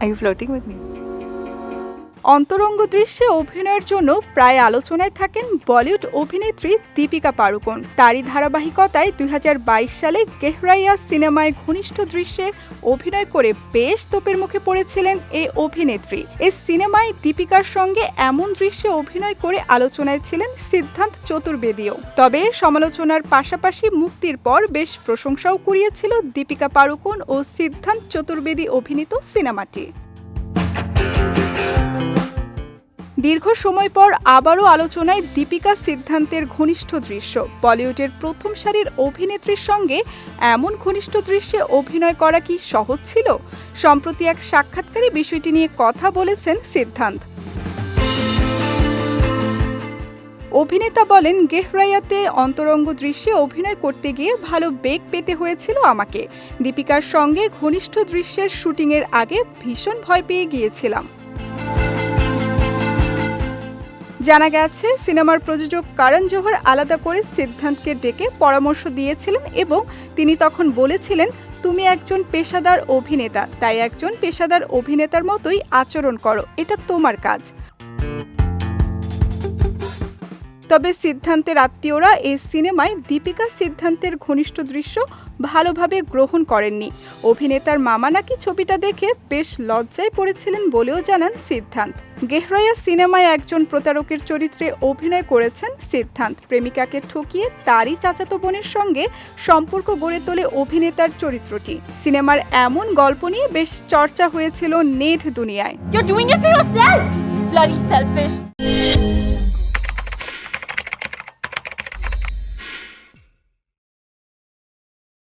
Are you flirting with me? অন্তরঙ্গ দৃশ্যে অভিনয়ের জন্য প্রায় আলোচনায় থাকেন বলিউড অভিনেত্রী দীপিকা পাড়ুকোন। তারই ধারাবাহিকতায় দুই হাজার বাইশ সালে গেহরাইয়া সিনেমায় ঘনিষ্ঠ দৃশ্যে অভিনয় করে বেশ তোপের মুখে পড়েছিলেন এই অভিনেত্রী। এই সিনেমায় দীপিকার সঙ্গে এমন দৃশ্যে অভিনয় করে আলোচনায় ছিলেন সিদ্ধান্ত চতুর্বেদীও। তবে সমালোচনার পাশাপাশি মুক্তির পর বেশ প্রশংসাও কুড়িয়েছিল দীপিকা পাড়ুকোন ও সিদ্ধান্ত চতুর্বেদী অভিনীত সিনেমাটি। দীর্ঘ সময় পর আবারও আলোচনায় দীপিকা সিদ্ধান্তের ঘনিষ্ঠ দৃশ্য। বলিউডের প্রথম সারির অভিনেত্রীর সঙ্গে এমন ঘনিষ্ঠ দৃশ্যে অভিনয় করা কি সহজ ছিল? সম্প্রতি এক সাক্ষাৎকারে বিষয়টি নিয়ে কথা বলেছেন সিদ্ধান্ত। অভিনেতা বলেন, গেহরাইয়াতে অন্তরঙ্গ দৃশ্যে অভিনয় করতে গিয়ে ভালো বেগ পেতে হয়েছিল আমাকে। দীপিকার সঙ্গে ঘনিষ্ঠ দৃশ্যের শুটিংয়ের আগে ভীষণ ভয় পেয়ে গিয়েছিলাম। জানা গেছে, সিনেমার প্রযোজক কারণ জোহর আলাদা করে সিদ্ধান্তকে ডেকে পরামর্শ দিয়েছিলেন এবং তিনি তখন বলেছিলেন, তুমি একজন পেশাদার অভিনেতা, তাই একজন পেশাদার অভিনেতার মতোই আচরণ করো, এটা তোমার কাজ। তবে সিদ্ধান্তের আত্মীয়রা এই সিনেমায় দীপিকা সিদ্ধান্তের ঘনিষ্ঠ দৃশ্য ভালোভাবে গ্রহণ করেননি। অভিনেতার মামা নাকি ছবিটা দেখে বেশ লজ্জায় পড়েছিলেন বলেও জানান সিদ্ধান্ত। গেহরাইয়া সিনেমায় একজন প্রতারকের চরিত্রে অভিনয় করেছেন সিদ্ধান্ত। প্রেমিকাকে ঠকিয়ে তারই চাচাতো বোনের সঙ্গে সম্পর্ক গড়ে তোলে অভিনেতার চরিত্রটি। সিনেমার এমন গল্প নিয়ে বেশ চর্চা হয়েছিল নেট দুনিয়ায়।